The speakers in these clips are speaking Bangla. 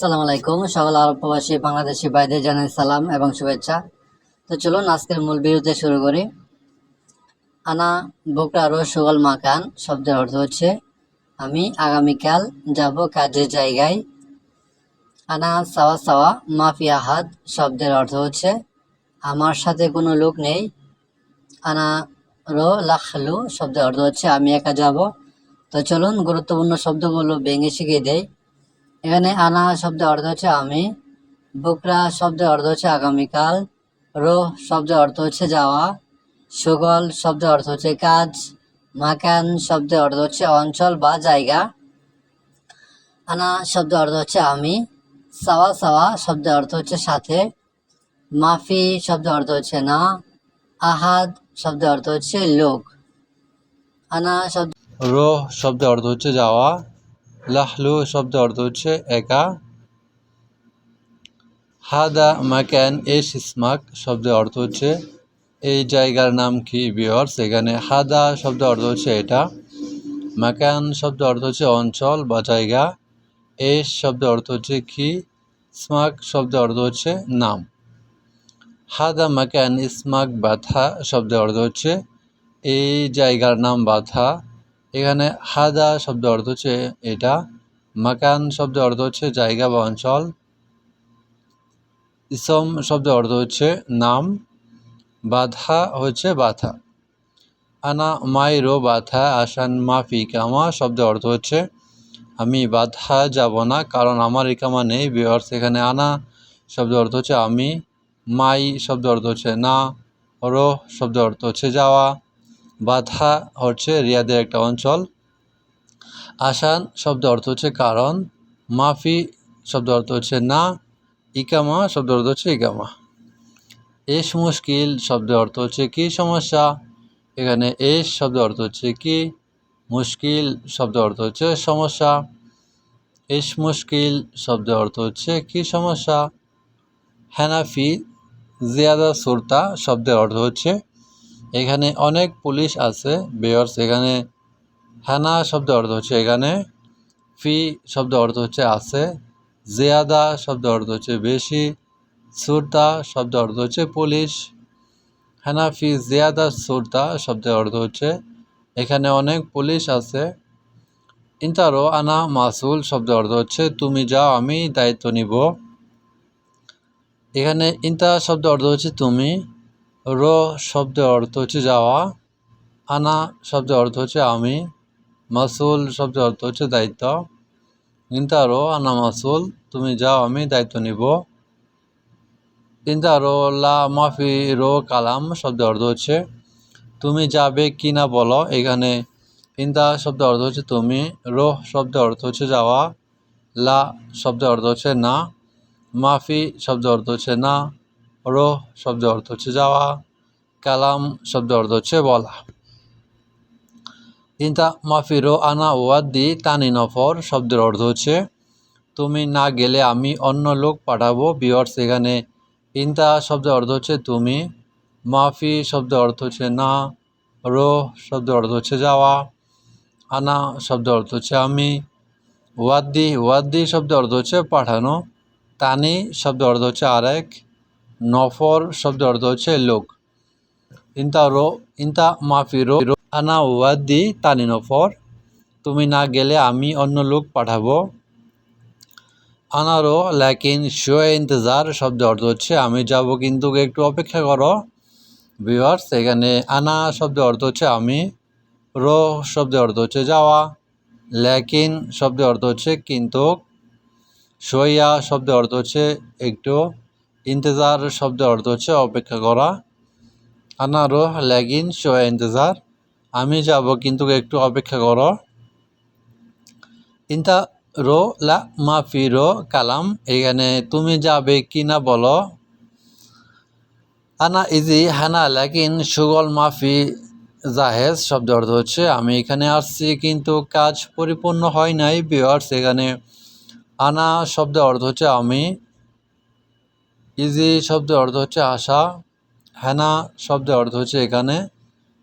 সালাম আলাইকুম। সকল আরব প্রবাসী বাংলাদেশি ভাইদের জানাই সালাম এবং শুভেচ্ছা। তো চলুন আজকের মূল ভিডিওতে শুরু করি। আনা বোকরারো সুগল মাকান শব্দের অর্থ হচ্ছে, আমি আগামীকাল যাব কাজের জায়গায়। আনা, সাওয়া সাওয়া, মাফি আহাদ শব্দের অর্থ হচ্ছে, আমার সাথে কোনো লোক নেই। আনা, রো, লাখলু শব্দের অর্থ হচ্ছে, আমি একা যাব। তো চলুন গুরুত্বপূর্ণ শব্দগুলো ভেঙে শিখিয়ে দেই। এখানে আনা শব্দের অর্থ হচ্ছে আমি বুকরা শব্দের অর্থ হচ্ছে আগামীকাল রো শব্দের অর্থ হচ্ছে যাওয়া সুগল শব্দের অর্থ হচ্ছে কাজ মাকান শব্দের অর্থ হচ্ছে অঞ্চল বা জায়গা আনা শব্দের অর্থ হচ্ছে আমি সাওয়া সাওয়া শব্দের অর্থ হচ্ছে সাথে মাফি শব্দের অর্থ হচ্ছে না আহাদ শব্দের অর্থ হচ্ছে লোক আনা শব্দ রো শব্দের অর্থ হচ্ছে যাওয়া লাহলু শব্দের অর্থ হচ্ছে একা। হাদা মাকান এস ইসমাক শব্দের অর্থ হচ্ছে, এই জায়গার নাম কি বিয়র্স এখানে হাদা শব্দের অর্থ হচ্ছে এটা। মাকান শব্দের অর্থ হচ্ছে অঞ্চল বা জায়গা। এস শব্দের অর্থ হচ্ছে কি? স্মাক শব্দের অর্থ হচ্ছে নাম। হাদা মাকান ইসমাক বাথা শব্দের অর্থ হচ্ছে, এই জায়গার নাম বাথা। এখানে হাদা শব্দ অর্থ হচ্ছে এটা, মাকান শব্দ অর্থ হচ্ছে জায়গা বা অঞ্চল, ইসম শব্দ অর্থ হচ্ছে নাম, বাধা হচ্ছে বাথা আনা মাইরো বাথা আসান মাফি কামা শব্দ অর্থ হচ্ছে, আমি বাধা যাব না কারণ আমার ইকামা নেই বিয়ার্স এখানে আনা শব্দ অর্থ হচ্ছে আমি, মাই শব্দ অর্থ হচ্ছে না রো শব্দ অর্থ হচ্ছে যাওয়া বাধা হচ্ছে রিয়াদের একটা অঞ্চল। আসান শব্দ অর্থ হচ্ছে কারণ, মাফি শব্দ অর্থ হচ্ছে না, ইকামা শব্দ অর্থ হচ্ছে ইকামা। এস মুশকিল শব্দ অর্থ হচ্ছে কি সমস্যা? এখানে এস শব্দ অর্থ হচ্ছে কি? মুশকিল শব্দ অর্থ হচ্ছে সমস্যা। এস মুশকিল শব্দ অর্থ হচ্ছে কি সমস্যা? হ্যানাফি জিয়াদা সুরতা শব্দের অর্থ হচ্ছে এখানে অনেক পুলিশ আছে বেয়র্স এখানে হ্যানা শব্দ অর্থ হচ্ছে এখানে, ফি শব্দ অর্থ হচ্ছে আছে, জেয়াদা শব্দ অর্থ হচ্ছে বেশি, সুরতা শব্দ অর্থ হচ্ছে পুলিশ হানাফি জিয়াদা, সুরতা শব্দের অর্থ হচ্ছে এখানে অনেক পুলিশ আছে। ইন্টারো আনা মাসুল শব্দ অর্থ হচ্ছে তুমি যাও, আমি দায়িত্ব নিব। এখানে ইন্টা শব্দ অর্থ হচ্ছে তুমি র শব্দের অর্থ হচ্ছে যাওয়া, আনা শব্দের অর্থ হচ্ছে আমি, মাসুল শব্দের অর্থ হচ্ছে দায়িত্ব। ইন্টারো আনা মাসুল, তুমি যাও, আমি দায়িত্ব নিব। ইন্টারো লা মাফি রো কালাম শব্দের অর্থ হচ্ছে, তুমি যাবে কি না বলো। এখানে ইন্দা শব্দের অর্থ হচ্ছে তুমি, রো শব্দের অর্থ হচ্ছে যাওয়া, লা শব্দের অর্থ হচ্ছে না, মাফি শব্দের অর্থ হচ্ছে না রো শব্দ অর্থ হচ্ছে যাওয়া, কালাম শব্দ অর্থ হচ্ছে বলা। ইন্তা মাফিরো আনা ওয়াদ্দি তানি নফর, শব্দের অর্থ হচ্ছে, তুমি না গেলে আমি অন্য লোক পাঠাবো। বিয়র্স এখানে ইন্তা শব্দের অর্থ হচ্ছে, তুমি। মাফি শব্দ অর্থ হচ্ছে, না। রো শব্দ অর্থ হচ্ছে, যাওয়া। আনা শব্দ অর্থ হচ্ছে, আমি। ওয়াদ্দি ওয়াদ্দি শব্দ অর্থ হচ্ছে, পাঠানো। তানি শব্দ অর্থ হচ্ছে, আরেক। নফর শব্দের অর্থ হচ্ছে লোক। ইন্তা রো, ইন্তা মাফি রো আনা ওয়াদ্দি তানি নফর, তুমি না গেলে আমি অন্য লোক পাঠাবো। আনারো ল্যাকিন শো ইন্তজার শব্দ অর্থ হচ্ছে আমি যাব, কিন্তু একটু অপেক্ষা করো। ভিওয়ার্স এখানে আনা শব্দ অর্থ হচ্ছে আমি, রো শব্দ অর্থ হচ্ছে যাওয়া ল্যাকিন শব্দ অর্থ হচ্ছে কিন্তু সইয়া শব্দ অর্থ হচ্ছে একটু ইন্তজার শব্দ অর্থ হচ্ছে অপেক্ষা করা। আনারো ল্যাগিন শোয়া ইন্তজার। আমি যাব, কিন্তু একটু অপেক্ষা করো। ইন্তা রো লা মাফি রো কালাম। এখানে তুমি যাবে কি না বলো। আনা ইজি, হানা লেকিন সুগল, মাফি, জাহেজ শব্দ অর্থ হচ্ছে, আমি এখানে আসছি, কিন্তু কাজ পরিপূর্ণ হয় নাই বিয়ার্স এখানে আনা শব্দ অর্থ হচ্ছে, আমি ইজি শব্দ অর্থ হচ্ছে আশা হ্যানা শব্দ অর্থ হচ্ছে এখানে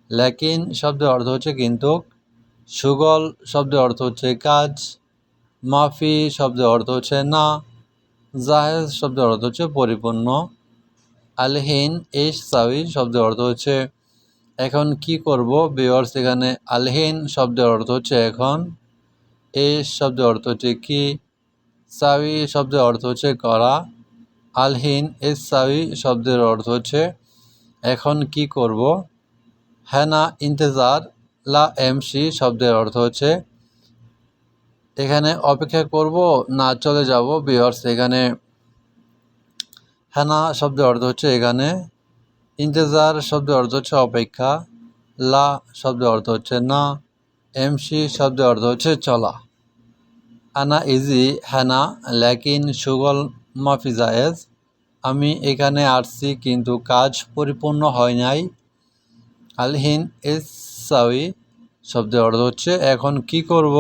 ল্যাকিন শব্দ অর্থ হচ্ছে কিন্তু সুগল শব্দ অর্থ হচ্ছে কাজ মাফি শব্দ অর্থ হচ্ছে না জাহেজ শব্দের অর্থ হচ্ছে পরিপূর্ণ আলহিন এস সাউই শব্দের অর্থ হচ্ছে এখন কি করব বিওয়ার্স এখানে আলহিন শব্দের অর্থ হচ্ছে এখন এস শব্দের অর্থ হচ্ছে কি সাউই শব্দের অর্থ হচ্ছে করা আলহিন এস সাউই শব্দের অর্থ হচ্ছে, এখন কি করব? হ্যানা ইন্তেজার লা এমসি শব্দের অর্থ হচ্ছে, এখানে অপেক্ষা করব না চলে যাব বিহার্স এখানে। হ্যানা শব্দের অর্থ হচ্ছে এখানে, ইন্তেজার শব্দের অর্থ হচ্ছে অপেক্ষা, লা শব্দের অর্থ হচ্ছে না, এমসি শব্দের অর্থ হচ্ছে চলা। আনা ইজি হ্যানা ল্যাকিন সুগল মাফিজায়েজ আমি এখানে আসছি কিন্তু কাজ পরিপূর্ণ হয় নাই। আলহিন এস সাউই শব্দের অর্থ হচ্ছে এখন কি করব?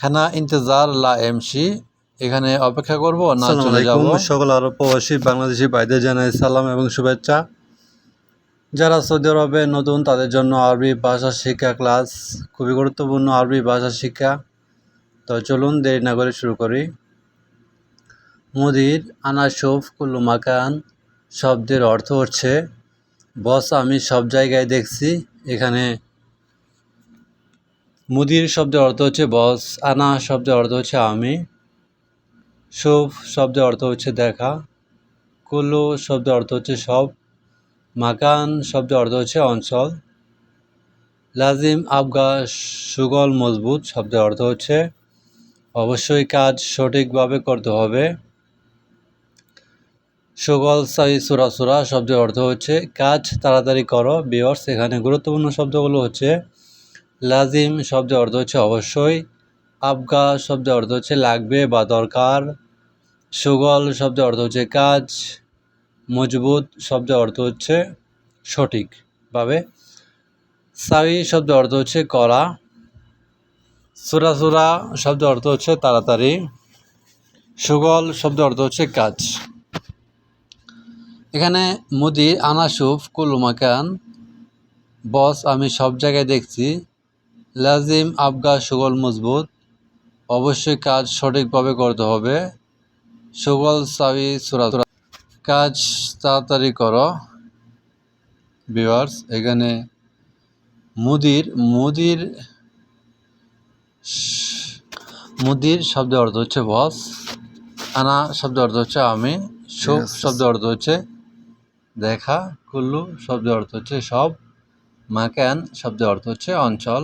হ্যানা ইন্তজার লা এমসি এখানে অপেক্ষা করব না চলে যাব? সকল আরব প্রবাসী বাংলাদেশি ভাইদের জানাই সালাম এবং শুভেচ্ছা। যারা সৌদি আরবে নতুন তাদের জন্য আরবি ভাষা শিক্ষা ক্লাস খুবই গুরুত্বপূর্ণ। আরবি ভাষা শিক্ষা তো চলুন দেরি না করে শুরু করি। মুদির আনাসুফ কুল্লু মাকান শব্দের অর্থ হচ্ছে, বস, আমি সব জায়গায় দেখছি, এখানে মুদির শব্দের অর্থ হচ্ছে, বস, আনা শব্দের অর্থ হচ্ছে, আমি শুভ শব্দের অর্থ হচ্ছে, দেখা কুল্লু শব্দের অর্থ হচ্ছে, সব মাকান শব্দের অর্থ হচ্ছে, অঞ্চল লাজিম, আবগা সুগল, মজবুত শব্দের অর্থ হচ্ছে অবশ্যই কাজ সঠিকভাবে করতে হবে। সুগল সাই সুরা সুরা শব্দের অর্থ হচ্ছে, কাজ তাড়াতাড়ি করো বিয়র্স এখানে গুরুত্বপূর্ণ শব্দগুলো হচ্ছে, লাজিম শব্দের অর্থ হচ্ছে অবশ্যই, আবগা শব্দের অর্থ হচ্ছে লাগবে বা দরকার, সুগল শব্দের অর্থ হচ্ছে কাজ, মজবুত শব্দের অর্থ হচ্ছে সঠিকভাবে, সাই শব্দের অর্থ হচ্ছে করা সুরা সুরা শব্দের অর্থ হচ্ছে তাড়াতাড়ি। সুগল শব্দের অর্থ হচ্ছে কাজ। এখানে মুদি, আনাসুফ কুলুমাকান বস, আমি সব জায়গায় দেখছি। লাজিম, আবগা, সুগল, মজবুত। অবশ্যই কাজ সঠিকভাবে করতে হবে। সুগল, সাবি সুরা। কাজ তাড়াতাড়ি করো। ভিউয়ার্স, এখানে মুদির মুদির মুদির শব্দের অর্থ হচ্ছে বস আনা শব্দের অর্থ হচ্ছে আমি সুখ শব্দ অর্থ হচ্ছে দেখা কুল্লু শব্দের অর্থ হচ্ছে সব মাকান শব্দের অর্থ হচ্ছে অঞ্চল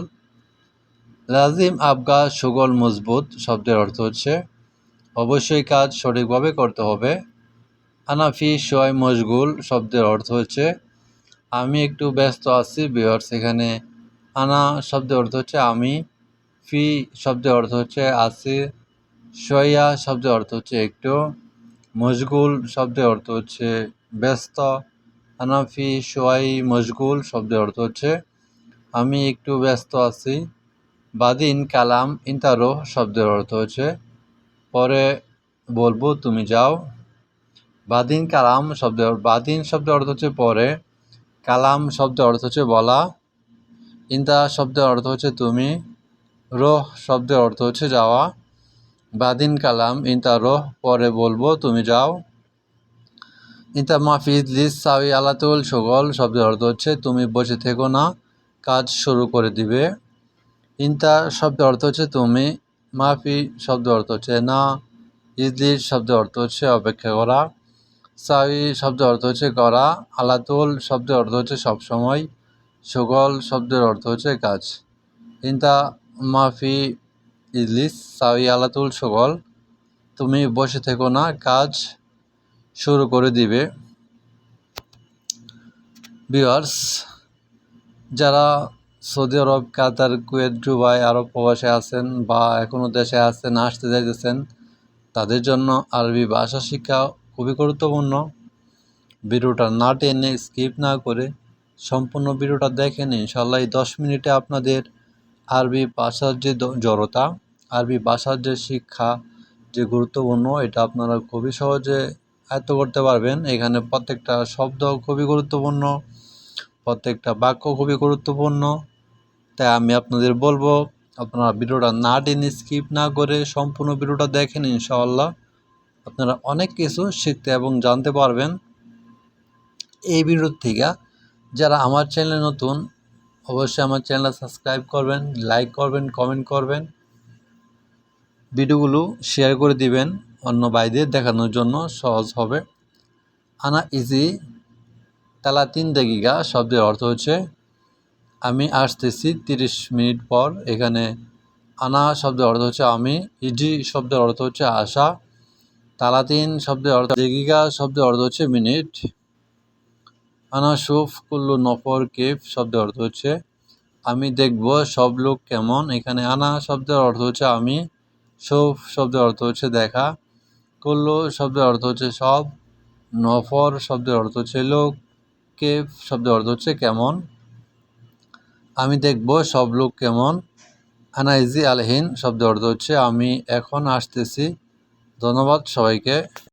লাজিম আবগা সুগল মজবুত শব্দের অর্থ হচ্ছে অবশ্যই কাজ সঠিকভাবে করতে হবে আনাফি সোয়াই মশগুল শব্দের অর্থ হচ্ছে আমি একটু ব্যস্ত আছি বিহার সেখানে আনা শব্দের অর্থ হচ্ছে আমি ফি শব্দের অর্থ হচ্ছে আছি সোয়া শব্দের অর্থ হচ্ছে একটু, মশগুল শব্দের অর্থ হচ্ছে ব্যস্ত আনাফি সোয়াই, মশগুল শব্দের অর্থ হচ্ছে আমি একটু ব্যস্ত আছি, বাদিন, কালাম ইন্তারো শব্দের অর্থ হচ্ছে পরে বলব তুমি যাও, বাদিন, কালাম শব্দের বাদিন শব্দের অর্থ হচ্ছে পরে, কালাম শব্দের অর্থ হচ্ছে বলা ইন্তা শব্দের অর্থ হচ্ছে তুমি রোহ শব্দের অর্থ হচ্ছে যাওয়া। বাদিন কালাম, ইন্তা রোহ, পরে বলব তুমি যাও। ইন্তা মাফিজ লিস সাউই আলাতুল সুগল, শব্দের অর্থ হচ্ছে তুমি বসে থেকো না, কাজ শুরু করে দিবে। ইন্তা শব্দের অর্থ হচ্ছে তুমি, মাফি শব্দ অর্থ হচ্ছে না ইজলির শব্দের অর্থ হচ্ছে অপেক্ষা করা। সাউই শব্দের অর্থ হচ্ছে করা, আলাতুল শব্দের অর্থ হচ্ছে সবসময়, সুগল শব্দের অর্থ হচ্ছে কাজ। ইন্তা মাফি ইজলিস সাউই আলাতুল সুগল, তুমি বসে থেকো না, কাজ শুরু করে দিবে। বিয়ার্স যারা Saudi Arab, Qatar, Kuwait, Dubai, Arab প্রবাসে আছেন বা এখনও দেশে আছেন, আসতে যাইতেছেন, তাদের জন্য আরবি ভাষা শিক্ষা খুবই গুরুত্বপূর্ণ। ভিডিওটা না টেনে স্কিপ না করে সম্পূর্ণ ভিডিওটা দেখেন ইনশাল্লাহ দশ মিনিটে আপনাদের আরবি ভাষার যে জড়তা, আরবি ভাষার যে শিক্ষা যে গুরুত্বপূর্ণ, এটা আপনারা খুবই সহজে আয়ত্ত করতে পারবেন। এখানে প্রত্যেকটা শব্দ খুবই গুরুত্বপূর্ণ, প্রত্যেকটা বাক্য খুবই গুরুত্বপূর্ণ। তাই আমি আপনাদের বলব, আপনারা ভিডিওটা না টেনে স্কিপ না করে সম্পূর্ণ ভিডিওটা দেখেন ইনশাআল্লাহ। আপনারা অনেক কিছু শিখতে এবং জানতে পারবেন। এই ভিডিওর থেকে যারা আমার চ্যানেলে নতুন অবশ্যই আমার চ্যানেলটা সাবস্ক্রাইব করবেন লাইক করবেন কমেন্ট করবেন। ভিডিওগুলো শেয়ার করে দিবেন অন্য বাইদের দেখানোর জন্য সহজ হবে। আনা ইজি তালা তিন দাগিকা শব্দের অর্থ হচ্ছে, আমি আসতেছি তিরিশ মিনিট পর, এখানে আনা শব্দের অর্থ হচ্ছে আমি ইজি শব্দের অর্থ হচ্ছে আসা, তালাতিন শব্দের অর্থ দেগিকা শব্দের অর্থ হচ্ছে মিনিট। আনা সুফ কুল্লু নফর কেফ শব্দের অর্থ হচ্ছে, আমি দেখব সব লোক কেমন। এখানে আনা শব্দের অর্থ হচ্ছে, আমি। সুফ শব্দের অর্থ হচ্ছে, দেখা। কুল্লু শব্দের অর্থ হচ্ছে, সব। নফর শব্দের অর্থ হচ্ছে, লোক। কেফ শব্দের অর্থ হচ্ছে, কেমন? আমি দেখব সব লোক কেমন। আনাইজি আলহিন শব্দের অর্থ হচ্ছে, আমি এখন আসতেছি। ধন্যবাদ সবাইকে।